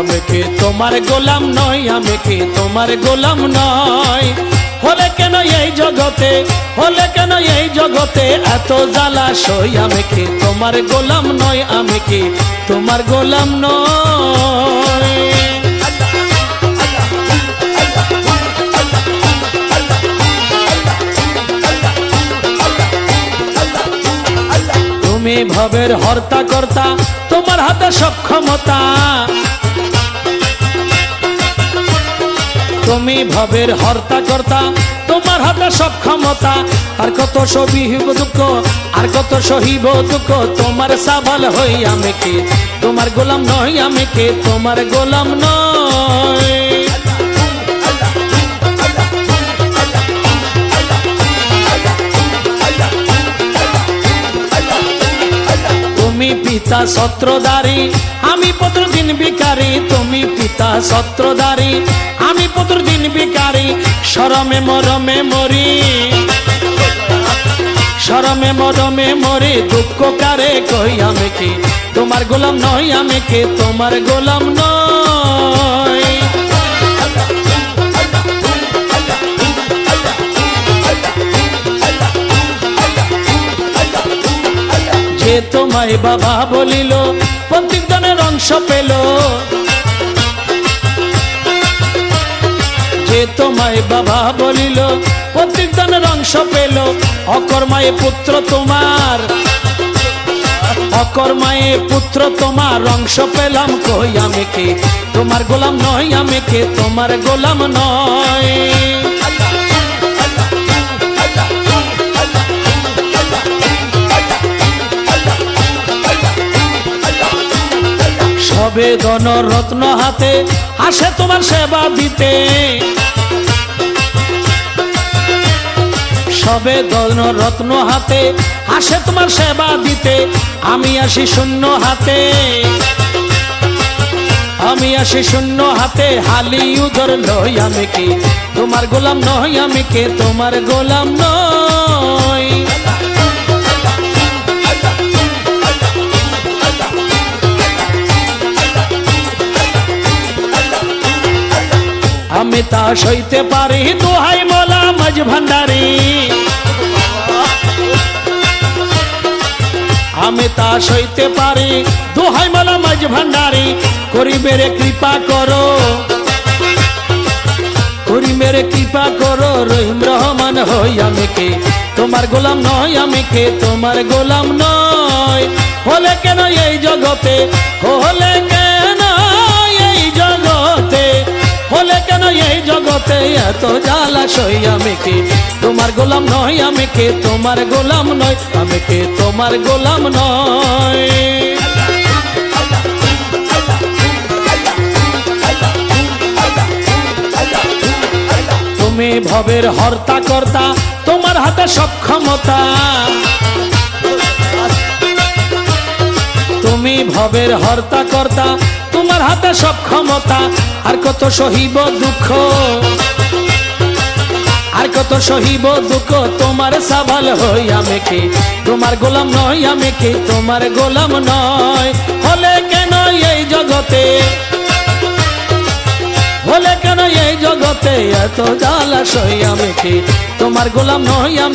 আমি কি তোমার গোলাম নয় আমি কি তোমার গোলাম নয় হলে কেন এই জগতে? হলে কেন এই জগতে এত জ্বালা সই? আমি কি তোমার গোলাম নয় আমি কি তোমার গোলাম নয় তুমি ভবের হর্তা কর্তা তোমার হাতে সক্ষমতা তুমি ভবের হর্তা কর্তা, তোমার হাতে সব ক্ষমতা। আর কত সহিব দুঃখ, আর কত সহিব দুঃখ, তোমার সাবাল হই আমি কে? তোমার গোলাম নই আমি কে? তোমার গোলাম নয় পিতা সত্রধারী আমি প্রতিদিন বিকারি তুমি পিতা সত্রধারী আমি প্রতিদিন বিকারি সরমে মরমে মরি। সরমে মরমে মরি, দুঃখ কারে কই আমি কে? তোমার গোলাম নই আমি কে? তোমার গোলাম নয় তোমায় বাবা বলিল প্রত্যেক জনের অংশ পেল। যে তোমায় বাবা বলিল প্রত্যেক জনের অংশ পেল। অকর্মায় পুত্র তোমার, অকর্মায়ে পুত্র তোমার অংশ পেলাম কই আমি কে? তোমার গোলাম নয় আমি কে? তোমার গোলাম নয়। গণ রত্ন হাতে আসে তোমার সেবা দিতে। সবে গণ রত্ন হাতে আসে তোমার সেবা দিতে। আমি আসি শূন্য হাতে। আমি আসি শূন্য হাতে, হালি উদর লই আমি কে? তোমার গোলাম নই আমি কে? তোমার গোলাম নই। আমি তা সইতে পারি। দোহাই মোলা মাঝ ভান্ডারি। আমি তা সইতে পারি। দোহাই মোলা মাঝ ভান্ডারি। করি মেরে কৃপা করো। করি মেরে কৃপা করো, রহিম রহমান হই আমি কে? তোমার গোলাম নয় আমি কে? তোমার গোলাম নয়। হলে কেন এই জগতে? হলে কেন এত জ্বালা সই আমি কে? তোমার গোলাম নয়, আমি কে? তোমার গোলাম নয়, আমি কে? তোমার গোলাম নয়। তুমি ভবের হর্তা কর্তা তোমার হাতে সক্ষমতা তুমি ভবের হর্তা কর্তা তোমার হাতে সক্ষমতা আর কত সহিব দুঃখ? আর কত সহিব দুঃখ তোমার সাবাল হই আমি কে? তোমার গোলাম নয় আমি কে? তোমার গোলাম নয় হলে কেন এই জগতে? হলে কেন এই জগতে এত জ্বালা সই আমি কি? তোমার গোলাম নই আমি